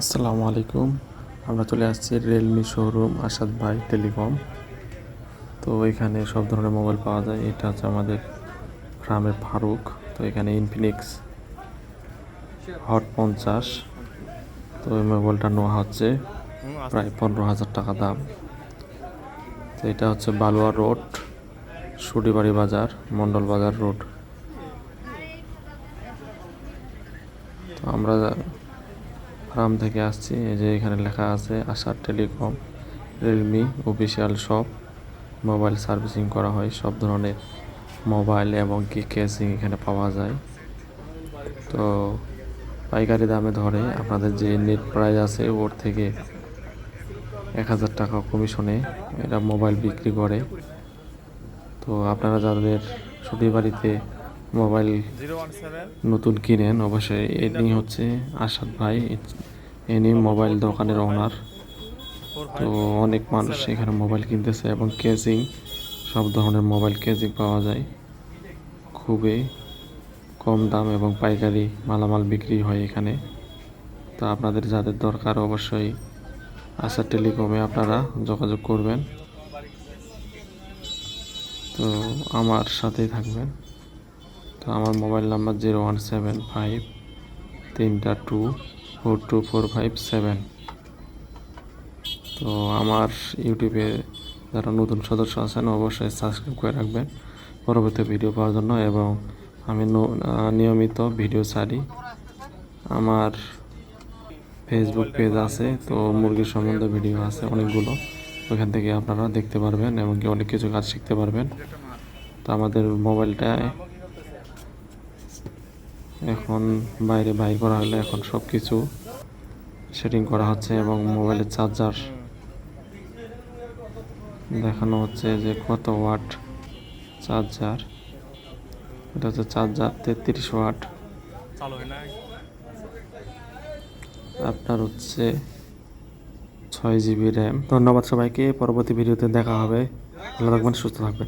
আসসালামু আলাইকুম। আমরা চলে আসছি রিয়েলমি শোরুম আসাদ ভাই টেলিকম তো এখানে সব ধরনের মোবাইল পাওয়া যায়। এটা হচ্ছে আমাদের গ্রামের ফারুক। তো এখানে ইনফিনিক্স হট পঞ্চাশ। তো এই মোবাইলটা নেওয়া হচ্ছে প্রায় পনেরো হাজার টাকা দাম। তো এটা হচ্ছে বালুয়া রোড, সুডিবাড়ি বাজার, মন্ডল বাজার রোড। তো আমরা ফার্ম থেকে আসছি এই যে এখানে লেখা আছে আশার telecom realme official shop mobile servicing করা হয় সব ধরনের মোবাইল এবং কি কেসিং এখানে পাওয়া যায়। তো পাইকারি দামে ধরে আপনাদের যে নেট প্রাইস আছে ওর থেকে এক হাজার টাকা কমিশনে এরা মোবাইল বিক্রি করে। তো আপনারা যাদের ছুটি বাড়িতে মোবাইল নতুন কিনেন অবশ্যই ইনি হচ্ছে আসাদ ভাই ইনি মোবাইল দোকানের ওনার। তো অনেক মানুষ এখানে মোবাইল কিনতেছে এবং কেজিং, সব ধরনের মোবাইল কেজিং পাওয়া যায়। খুবই কম দাম এবং পাইকারি মালামাল বিক্রি হয় এখানে। তো আপনাদের যাদের দরকার অবশ্যই আশা টেলিকমে আপনারা যোগাযোগ করবেন। তো আমার সাথেই থাকবেন। তো আমার mobile number zero one seven five তিনটা two four two four five seven. তো আমার ইউটিউবে যারা নতুন সদস্য আছেন, অবশ্যই সাবস্ক্রাইব করে রাখবেন পরবর্তী ভিডিও পাওয়ার জন্য এবং আমি নিয়মিত ভিডিও ছাড়ি। আমার ফেসবুক পেজ আছে, তো মুরগির সম্বন্ধে ভিডিও আছে অনেকগুলো। ওইখান থেকে আপনারা দেখতে পারবেন এবং অনেক কিছু কাজ শিখতে পারবেন। তো আমাদের মোবাইলটায় এখন বাইরে বাইর করা হলে এখন সব কিছু সেটিং করা হচ্ছে এবং মোবাইলের চার্জার দেখানো হচ্ছে যে কত ওয়াট চার্জার এটা হচ্ছে চার্জার তেত্রিশ ওয়াট আপনার হচ্ছে ছয় জিবি র্যাম ধন্যবাদ সবাইকে পরবর্তী ভিডিওতে দেখা হবে। ভালো থাকবেন সুস্থ থাকবেন।